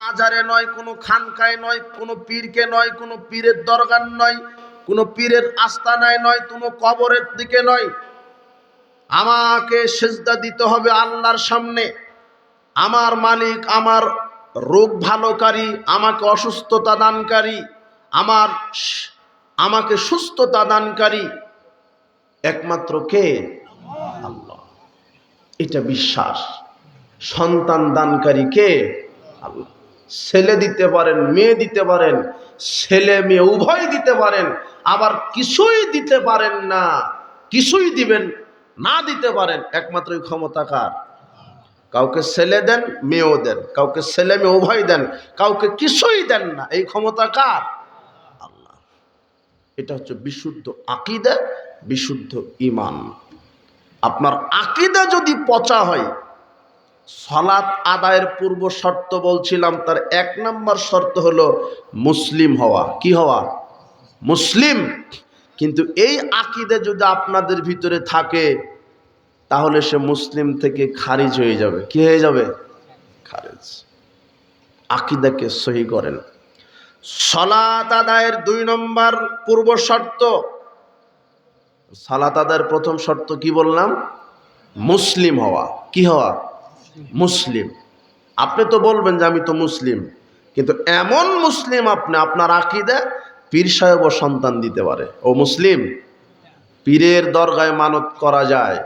আজারে নয়, কোনো খানকায় নয়, কোনো পীরকে নয়, কোনো পীরের দরগার নয়, কোনো পীরের আস্তানায় নয়, কোনো কবরের দিকে নয়। আমাকে সেজদা দিতে হবে আল্লাহর সামনে। আমার মালিক, আমার রোগ ভালোকারী, আমাকে অসুস্থতা দানকারী, আমার আমাকে সুস্থতা দানকারী। একমাত্র কে? আল্লাহ। এটা বিশ্বাস। সন্তান দানকারী কে? আল্লাহ। ছেলে দিতে পারেন, মেয়ে দিতে পারেন, ছেলে মেয়ে উভয় দিতে পারেন, আবার কিছুই দিতে পারেন না, কিছুই দিবেন, না দিতে পারেন, একমাত্র ক্ষমতা কার? কাউকে ছেলে দেন, মেয়েও দেন, কাউকে ছেলে মেয়ে উভয় দেন, কাউকে কিছুই দেন না, এই ক্ষমতা কার? আল্লাহ। এটা হচ্ছে বিশুদ্ধ আকিদা, বিশুদ্ধ ইমান আপনার আকিদা যদি পচা হয় সলাৎ আদায়ের পূর্ব শর্ত বলছিলাম, তার এক নম্বর শর্ত হলো মুসলিম হওয়া। কি হওয়া? মুসলিম। কিন্তু এই আকিদে যদি আপনাদের ভিতরে থাকে, তাহলে সে মুসলিম থেকে খারিজ হয়ে যাবে। কি হয়ে যাবে? খারিজ। আকিদাকে সহি করেন। সলাত আদায়ের দুই নম্বর পূর্ব শর্ত। সালাত আদায়ের প্রথম শর্ত কি বললাম? মুসলিম হওয়া। কি হওয়া? মুসলিম। আপনি তো বলবেন যে আমি তো মুসলিম, কিন্তু এমন মুসলিম আপনি, আপনার আকিদে পীর সাহেব ও সন্তান দিতে পারে। ও মুসলিম? পীরের দরগায় মানত করা যায়,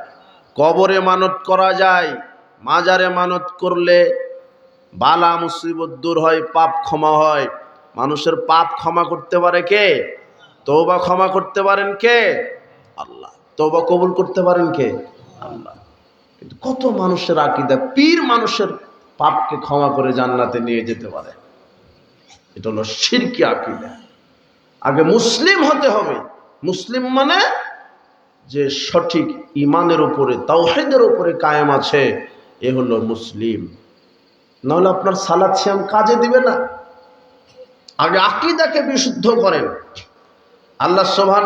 কবরে মানত করা যায়, মাজারে মানত করলে বালা মুসিবত দূর হয়, পাপ ক্ষমা হয়। মানুষের পাপ ক্ষমা করতে পারে কে? তৌবা ক্ষমা করতে পারেন কে? আল্লাহ। তৌবা কবুল করতে পারেন কে? আল্লাহ। কিন্তু কত মানুষের আকিদা, পীর মানুষের পাপকে ক্ষমা করে জান্নাতে নিয়ে যেতে পারে। এটা হলো শিরকি আকিদা। আগে মুসলিম হতে হবে। মুসলিম মানে যে সঠিক ইমানের উপরে, তাওহেদের উপরে কায়েম আছে, এ হলো মুসলিম। নাহলে আপনার সালাদ শ্যাম কাজে দিবে না। আগে আকিদাকে বিশুদ্ধ করেন। আল্লাহ সোভান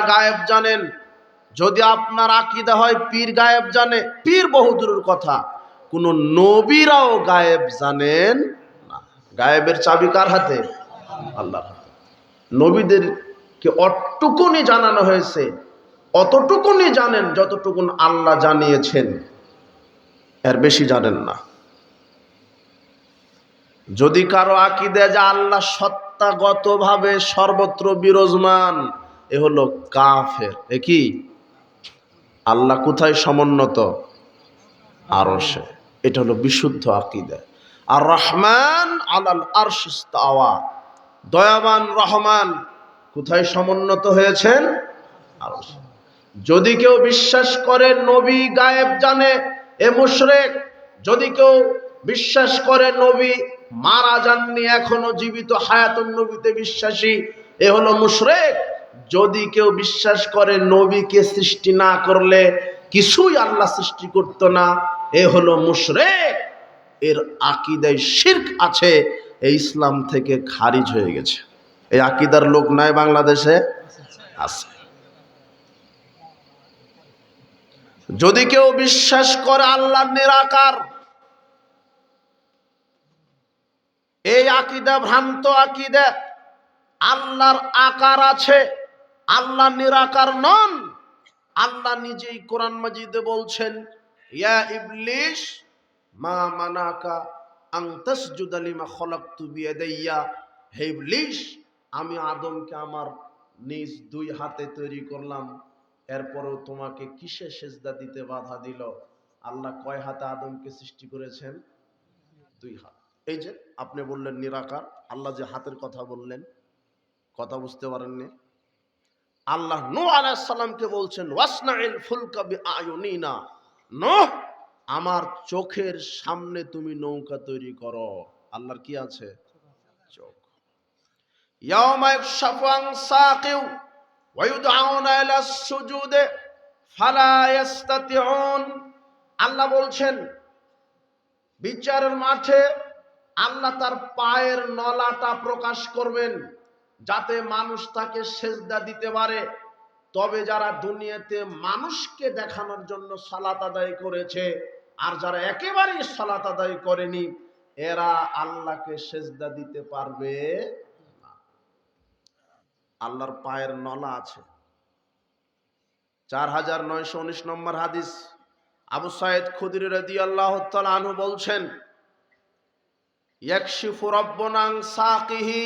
গায়েব জানেন যদি আপনার আকিদা হয়, পীর গায়েব জানে। পীর বহুদূরের কথা। কোন নবীরাও গায়েব জানেন না। গায়েবের চাবি কার হাতে? আল্লাহ নবীদেরকে অটুকুনি জানানো হয়েছে। অতটুকুনি জানেন যতটুকুন আল্লাহ জানিয়েছেন। এর বেশি জানেন না। যদি কারও আকিদে যে আল্লাহ সত্তাগতভাবে সর্বত্র বিরাজমান, এ হলো কাফের। এ কি? আল্লাহ কোথায় সমুন্নত? আরও সে এটা হলো বিশুদ্ধ আকিদা। আর রহমান আলাল আরশিস্তাওয়া দয়াবান রহমান কোথায় সমুন্নত হয়েছেন? আরশে। যদি কেউ বিশ্বাস করে নবী গায়েব জানে, এ মুশরেক। যদি কেউ বিশ্বাস করে নবী মারা যাননি, এখনও জীবিত হায়াতুন নবীতে বিশ্বাসী, এ হলো মুশরেক। যদি কেউ বিশ্বাস করে নবীকে সৃষ্টি না করলে কিছুই আল্লাহ সৃষ্টি করত না, এ হলো মুশরেক। এর আকিদায় শির্ক আছে এই ইসলাম থেকে খারিজ হয়ে গেছে। এই আকিদার লোক নাই বাংলাদেশে? আছে। যদি কেউ বিশ্বাস করে আল্লাহ নিরাকার, এই আকিদা ভ্রান্ত আকিদা, আল্লাহর আকার আছে। আল্লাহ নিরাকার নন। আল্লাহ নিজেই কোরআন মাজিদে বলছেন, ইয়া ইবলিশ, মা মানাকা আং তাসজুদা লিমা খলাকতু বিয়াদাইয়া। হে ইবলিশ, আমি আদমকে আমার নিজ দুই হাতে তৈরি করলাম। এরপরেও তোমাকে কিসে সেজদা দিতে বাধা দিল? আল্লাহ কয় হাতে আদমকে সৃষ্টি করেছেন? দুই হাত। এই যে, আপনি বললেন নিরাকার, আল্লাহ যে হাতের কথা বললেন, কথা বুঝতে পারেননি? আল্লাহ নো আলাইসাল্লামকে বলছেন ওয়াসনাইল ফুলকাবি আয়ুনিনা নো আমার চোখের সামনে তুমি নৌকা তৈরি করো। আল্লাহর কি আছে? চোখ। ইয়াউমা ইয়াকশাফু আন সাকিউ ওয়া ইউদআউনা ইলা সুজুদে, ফালা ইয়াস্তাতিউন আল্লাহ বলছেন, বিচারের মাঠে আল্লাহ তার পায়ের নলাটা প্রকাশ করবেন। যাতে মানুষ তাকে সেজদা দিতে পারে, তবে যারা দুনিয়াতে মানুষকে দেখানোর জন্য সালাত আদায় করেছে, আর যারা একেবারেই সালাত আদায় করেনি, এরা আল্লাহকে সেজদা দিতে পারবে। আল্লাহর পায়ের নলা আছে চার হাজার নয়শো উনিশ নম্বর হাদিস, আবু সাইদ খুদির রদি আল্লাহ আনহু বলছেন, ইয়াকশিফু রব্বনাং সাকিহি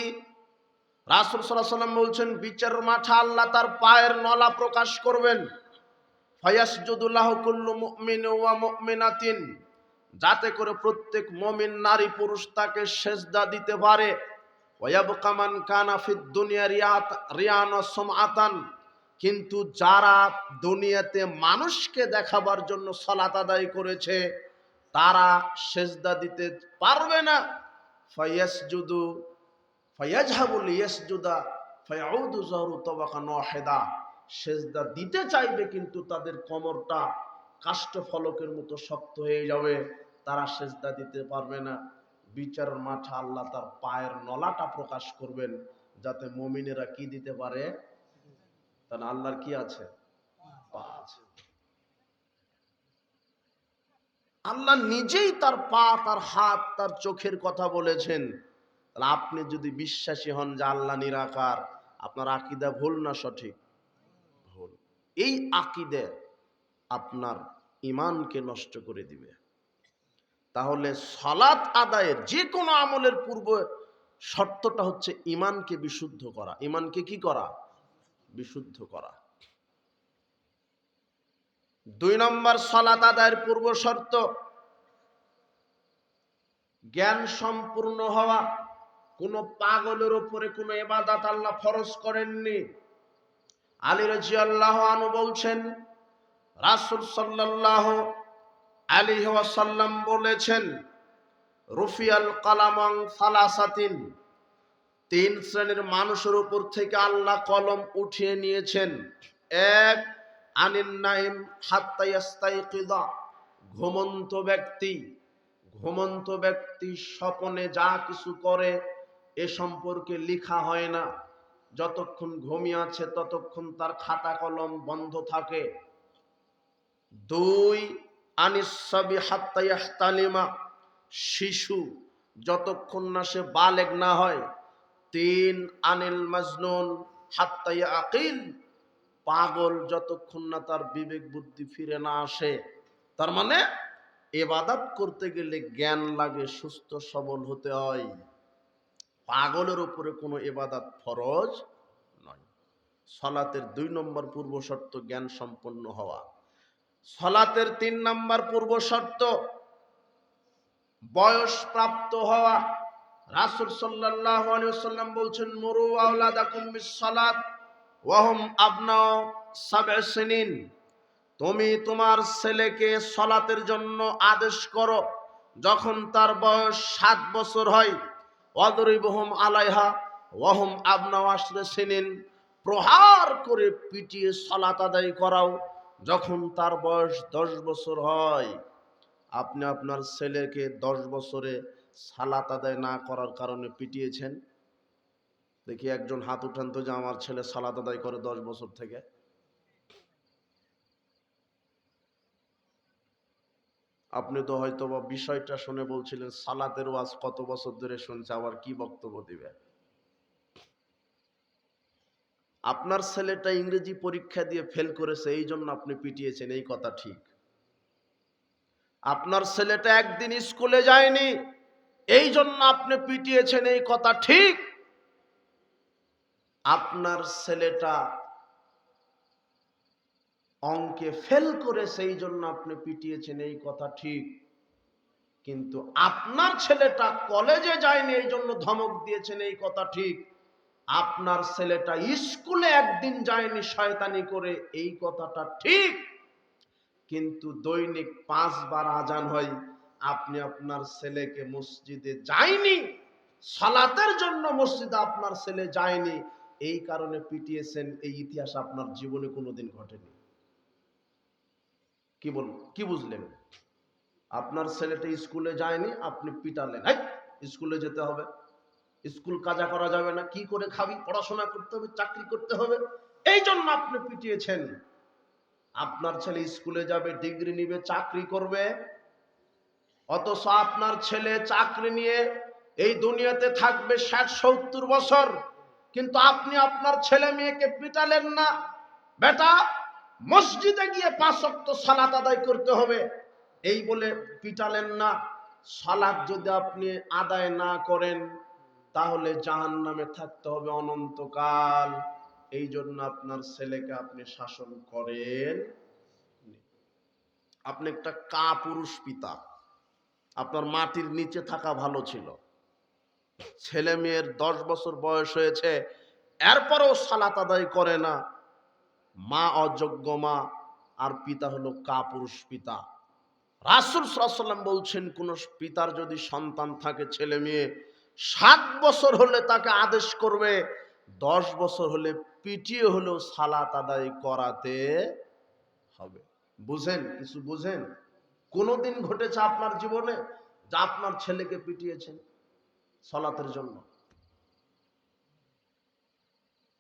রাসূল আলাইহি সাল্লাম বলছেন বিচারের মাঠা আল্লাহ তার পায়ের নলা প্রকাশ করবেন। ফায়াসজুদুল্লাহু কুল্লু মুমিন ওয়া মুমিনাতিন। যাতে করে প্রত্যেক মমিন নারী পুরুষ তাকে সেজদা দিতে পারে। ওয়ায়াবকা মান কানা ফিদ দুনিয়া রিয়াত, রিয়ান সুমআতান। কিন্তু যারা দুনিয়াতে মানুষকে দেখাবার জন্য সালাত আদায় করেছে, তারা সেজদা দিতে পারবে না। ফায়াসজুদু ফায়াজহাবুল ইয়াসজুদা ফায়াউদু যাহরু তাবাকান ওয়াহিদা সেজদা দিতে চাইবে কিন্তু তাদের কোমরটা কাষ্ঠ ফলকের মতো শক্ত হয়ে যাবে। তারা সেজদা দিতে পারবে না। বিচার মাঠে আল্লাহ তার পায়ের নলাটা প্রকাশ করবেন, যাতে মমিনেরা কি দিতে পারে? তাহলে আল্লাহর কি আছে? পা আছে। আল্লাহ নিজেই তার পা, তার হাত, তার চোখের কথা বলেছেন। তাহলে আপনি যদি বিশ্বাসী হন যে আল্লাহ নিরাকার, আপনার আকিদা ভুল না সঠিক? ভুল। এই আকিদে আপনার ইমানকে নষ্ট করে দিবে। তাহলে সলাৎ আদায়ের যে কোনো আমলের পূর্ব শর্তটা হচ্ছে ইমানকে বিশুদ্ধ করা। ইমানকে কি করা? বিশুদ্ধ করা। দুই নম্বর সলাত আদায়ের পূর্ব শর্ত, জ্ঞান সম্পূর্ণ হওয়া। কোন পাগলের উপরে কোনো এবাদাত আল্লাহ ফরজ করেননি। আলী রাজি আল্লাহ আনু বলছেন, রাসুল সাল্লাহ আলী ওয়াসাল্লাম বলেছেন, রুফিয়াল কালামাং ফালাসাতিন তিন শ্রেণির মানুষের উপর থেকে আল্লাহ কলম উঠিয়ে নিয়েছেন। এক, আনিন নাইম ঘুমন্ত ব্যক্তি। ঘুমন্ত ব্যক্তি স্বপনে যা কিছু করে এ সম্পর্কে লেখা হয় না। যতক্ষণ ঘুমিয়ে আছে, ততক্ষণ তার খাতা কলম বন্ধ থাকে। দুই আনিসবি হাত্তাইয়াহতালিমা শিশু, যতক্ষণ না সে বালেগ না হয়। তিন, আনিল মাজনুন হাত্তাইয়া আকিল পাগল যতক্ষণ না তার বিবেক বুদ্ধি ফিরে না আসে। তার মানে এবাদাত করতে গেলে জ্ঞান লাগে, সুস্থ সবল হতে হয়। পাগলের উপরে কোনো এবাদাত ফরজ নয়। সলাতের দুই নম্বর পূর্ব শর্ত জ্ঞান সম্পন্ন হওয়া। সলাতের তিন নম্বর পূর্ব শর্ত বয়স প্রাপ্ত হওয়া। রাসুল আলাইহি বলছেন, মরু আওলাদাকুম বিসসালাত, ওয়া হুম আবনাউ সাব'a সিনিন। তুমি তোমার ছেলেকে সলাতের জন্য আদেশ করো, যখন তার বয়স সাত বছর হয়। অদরিবহুম আলাইহা, ওয়াহুম আবনাউ আশরে সিনিন, প্রহার করে পিটিয়ে সলাত আদায় করাও যখন তার বয়স দশ বছর হয়। আপনি আপনার ছেলেকে দশ বছরে সালাত আদায় না করার কারণে পিটিয়েছেন? দেখি একজন হাত উঠান তো যে আমার ছেলে সালাত আদায় করে দশ বছর থেকে। আপনি তো হয়তো বা বিষয়টা শুনে বলছিলেন, সালাতের ওয়াজ কত বছর ধরে শুনছে, আবার কি বক্তব্য দিবে? আপনার ছেলেটা ইংরেজি পরীক্ষা দিয়ে ফেল করেছে এই জন্য আপনি পিটিয়েছেন, এই কথা ঠিক। আপনার ছেলেটা একদিন স্কুলে যায়নি এই জন্য আপনি পিটিয়েছেন, এই কথা ঠিক। আপনার ছেলেটা অঙ্কে ফেল করে সেই জন্য আপনি পিটিয়েছেন, এই কথা ঠিক। কিন্তু আপনার ছেলেটা কলেজে যায়নি এই জন্য ধমক দিয়েছেন, এই কথা ঠিক। আপনার ছেলেটা স্কুলে একদিন যায়নি শয়তানি করে, এই কথাটা ঠিক। কিন্তু দৈনিক পাঁচবার আজান হয়, আপনি আপনার ছেলেকে মসজিদে যায়নি, সালাতের জন্য মসজিদে আপনার ছেলে যায়নি, এই কারণে পিটিয়েছেন, এই ইতিহাস আপনার জীবনে কোনোদিন ঘটেনি। কি বল কি বুঝলেন? আপনার ছেলেটা স্কুলে যায়নি আপনি পিটালেন। এই, স্কুলে যেতে হবে। স্কুল কাজা করা যাবে না। কি করে খাবি? পড়াশোনা করতে হবে চাকরি করতে হবে। এই জন্য আপনি পিটিয়েছেন। আপনার ছেলে স্কুলে যাবে ডিগ্রি নিবে চাকরি করবে। অথচ আপনার ছেলে চাকরি নিয়ে এই দুনিয়াতে থাকবে ষাট সত্তর বছর। কিন্তু আপনি আপনার ছেলে মেয়েকে পিটালেন না। বেটা মসজিদে গিয়ে পাঁচ ওয়াক্ত সালাত আদায় করতে হবে। এই বলে পিটালেন না। সালাত যদি আপনি আদায় না করেন, তাহলে জাহান নামে থাকতে হবে অনন্তকাল। এই জন্য আপনার ছেলেকে আপনি শাসন করেন। আপনি একটা কা পুরুষ পিতা। আপনার মাটির নিচে থাকা ভালো ছিল। ছেলে মেয়ের দশ বছর বয়স হয়েছে, এরপরেও সালাত আদায় করে না। মা অযোগ্য মা, আর পিতা হলো কাপুরুষ পিতা। রাসুল সাল্লাম বলছেন, কোন পিতার যদি সন্তান থাকে ছেলে মেয়ে, সাত বছর হলে তাকে আদেশ করবে, দশ বছর হলে পিটিয়ে হলেও সালাত আদায় করাতে হবে। বুঝেন, কিছু বুঝেন? কোনোদিন ঘটেছে আপনার জীবনে যা আপনার ছেলেকে পিটিয়েছেন সলাতের জন্য?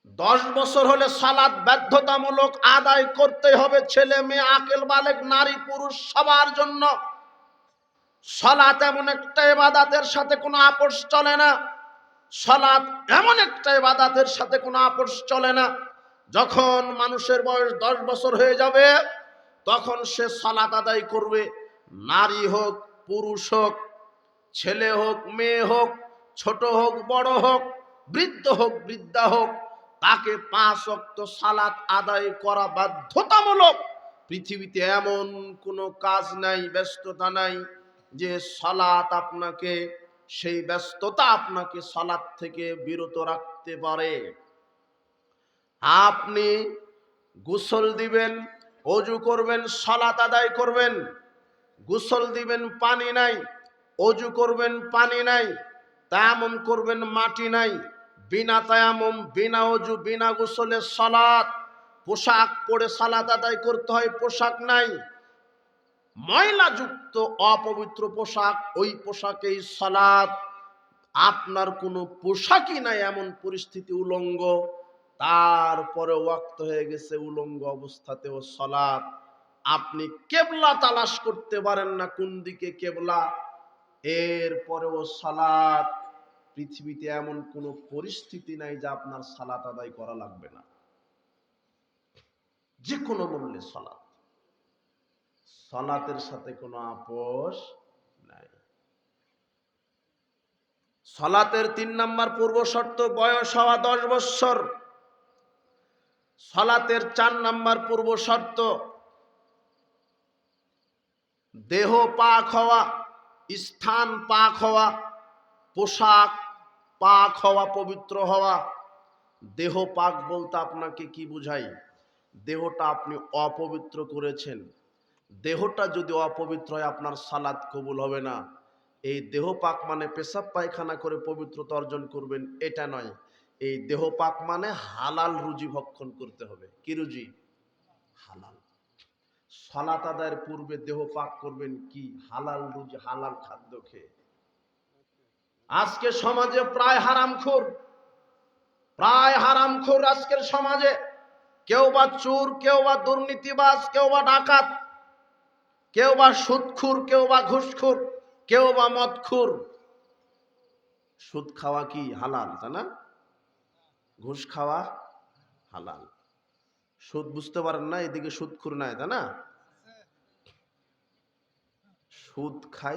দশ বছর হলে সালাদ বাধ্যতামূলক আদায় করতে হবে ছেলে মেয়ে, আকেল বালেক, নারী, পুরুষ সবার জন্য। সলাত এমন একটা এবাদাতের সাথে কোনো আপোষ চলে না। সলাৎ এমন একটা এবাদাতের সাথে কোনো আপোষ চলে না। যখন মানুষের বয়স দশ বছর হয়ে যাবে, তখন সে সলাত আদায় করবে। নারী হোক, পুরুষ হোক, ছেলে হোক, মেয়ে হোক, ছোট হোক, বড় হোক, বৃদ্ধ হোক, বৃদ্ধা হোক তাকে পাঁচ অক্ত সালাত আদায় করা বাধ্যতামূলক। পৃথিবীতে এমন কোনো কাজ নাই, ব্যস্ততা নাই যে সালাত আপনাকে, সেই ব্যস্ততা আপনাকে সালাত থেকে বিরত রাখতে পারে। আপনি গোসল দিবেন, অজু করবেন, সালাত আদায় করবেন, গোসল দিবেন, পানি নাই, অজু করবেন, পানি নাই তায়ামম করবেন, মাটি নাই বিনা তায়ামম, বিনা অজু বিনা গোসলে সালাত। পোশাক পরে সালাত আদায় করতে হয়, পোশাক নাই। ময়লাযুক্ত, অপবিত্র পোশাক, ওই পোশাকেই সালাত। আপনার কোনো পোশাকই নাই এমন পরিস্থিতি উলঙ্গ। তারপরে ওয়াক্ত হয়ে গেছে উলঙ্গ অবস্থাতেও সলাৎ আপনি কেবলা তালাশ করতে পারেন না কোন দিকে কেবলা। এরপরেও সালাত পৃথিবীতে এমন কোনো পরিস্থিতি নাই যা আপনার সালাত আদায় করা লাগবে না। যে কোনো মূল্যে সালাত। সালাতের সাথে কোনো আপোষ নাই। সলাতের তিন নাম্বার পূর্ব শর্ত, বয়স হওয়া দশ বৎসর। সলাতের চার নাম্বার পূর্ব শর্ত, দেহ পাক হওয়া, স্থান পাক হওয়া, পোশাক পাক হওয়া, পবিত্র হওয়া, দেহ পাক বলতে আপনাকে কি বুঝাই? দেহটা আপনি অপবিত্র করেছেন। দেহটা যদি অপবিত্র হয়, আপনার সালাদ কবুল হবে না। এই দেহ পাক মানে পেশাব পায়খানা করে পবিত্রতা অর্জন করবেন, এটা নয়। এই দেহ পাক মানে হালাল রুজি ভক্ষণ করতে হবে। কি রুজি? হালাল। সলাত আদায়ের পূর্বে দেহ পাক করবেন কি? হালাল রুজি, হালাল খাদ্য খেয়ে। আজকে সমাজে প্রায় হারামখোর প্রায় হারামখোর আজকের সমাজে। কেউ বা চোর কেউ বা দুর্নীতিবাজ কেউ বা ডাকাত কেউ বা সুদখুর কেউ বা ঘুষখুর কেউ বা মদখুর। সুদ খাওয়া কি হালাল, তাই না? ঘুষ খাওয়া হালাল। সুদ বুঝতে পারেন না, এদিকে সুদখুর নাই, তাই না? সুদ খাই